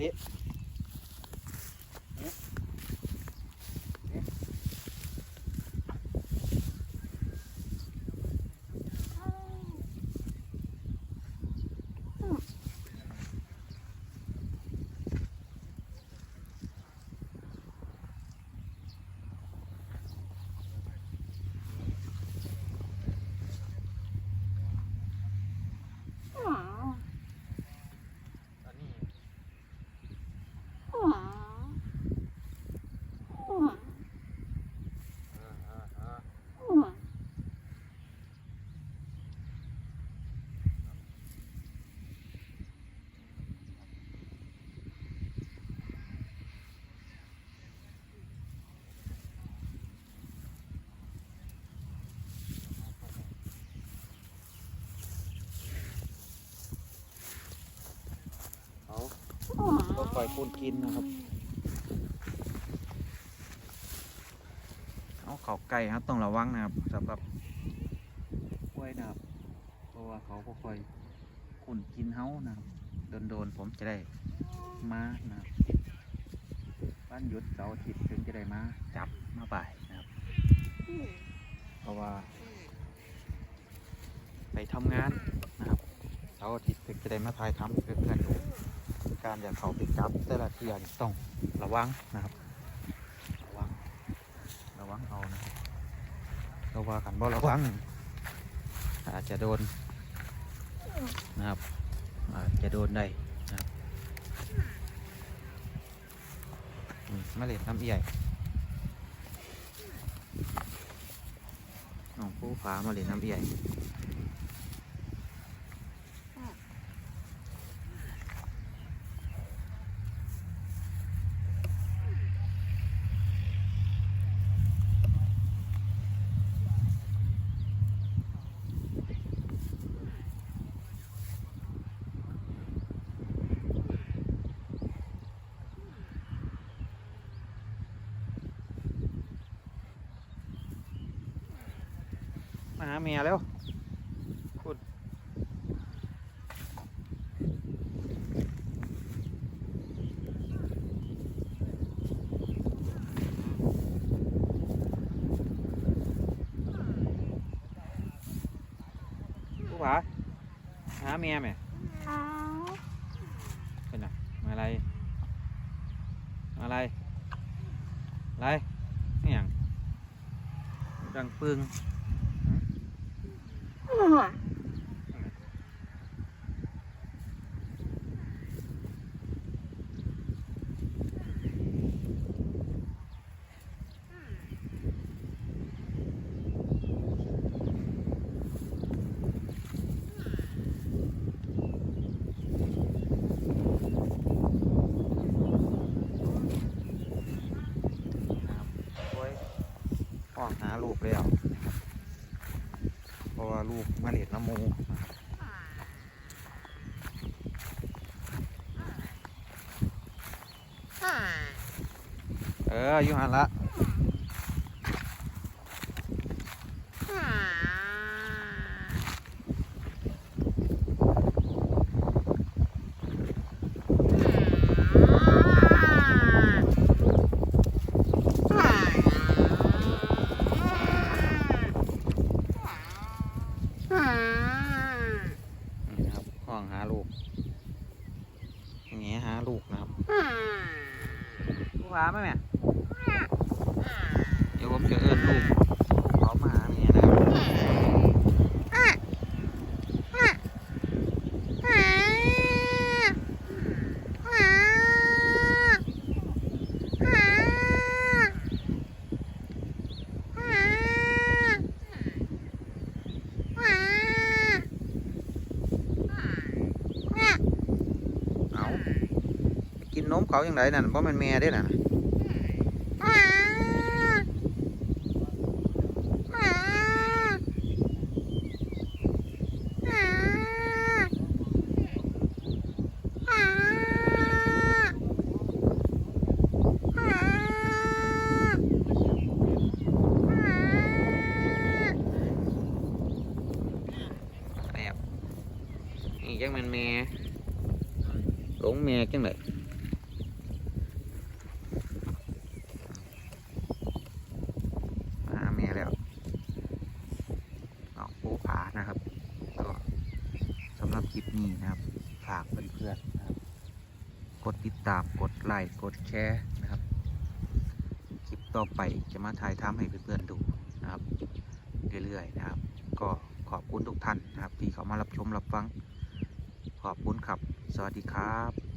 นี่อันนี้อ่าอ่าอ่าเอาก็ ปล่อยปูนกินนะครับ เอาเขาไก่ครับต้องระวังนะครับสำหรับกล้วยนะครับเพราะว่าเขาก็ค่อยขุนกินเฮานะครับโดนๆผมจะได้มานะครับบ้านหยุดเสาร์อาทิตย์ถึงจะได้มาจับมาบ่ายนะครับ เพราะว่า ไปทำงานนะครับเสาร์อาทิตย์ถึงจะได้มาถ่ายทำเพื่อนๆดู การจะเขาไปจับแต่ละเทือนี่ต้องระวังนะครับ ระวัง ระวังเอานะครับระวังกันบ่ระวัง อาจจะโดนนะครับ อาจจะโดนได้นะครับมาเล่นน้ำเอี่ยน้องผู้ฟ้ามาเล่นน้ำเอี่ย มาหาเมียแล้วพูดผู้ผาหาเมียไหมเป็นไงมาอะไร มาอะไร อะไรนี่อย่างดังปึง นะครับโอ้ยออกหา ลูกแล้วเพราะว่าลูกมะเร็ดน้ำมูนะครับเอออยู่หันละนี่นะครับ ห้องหาลูกอย่างเงี้ยหาลูกนะครับลูกหาไหมแม่เดี๋ยวผมจะเอิ้นลูกเขามาหาเมียนะครับเอาไปกิ นนมเขาอย่างไรนั่นเพราะมันแม่ได้น่ะแอบนี่จังมันแม่หลงแม่จัง ลิปนี้นะครับ ฝากเพื่อนๆนะครักดติดตามกดไลค์กดแชร์นะครับ คลิปต่อไปจะมาถ่ายทำให้เพื่อนๆดูนะครับ เรื่อยๆนะครับ ก็ขอบคุณทุกท่านนะครับ ที่เข้ามารับชมรับฟัง ขอบคุณครับ สวัสดีครับ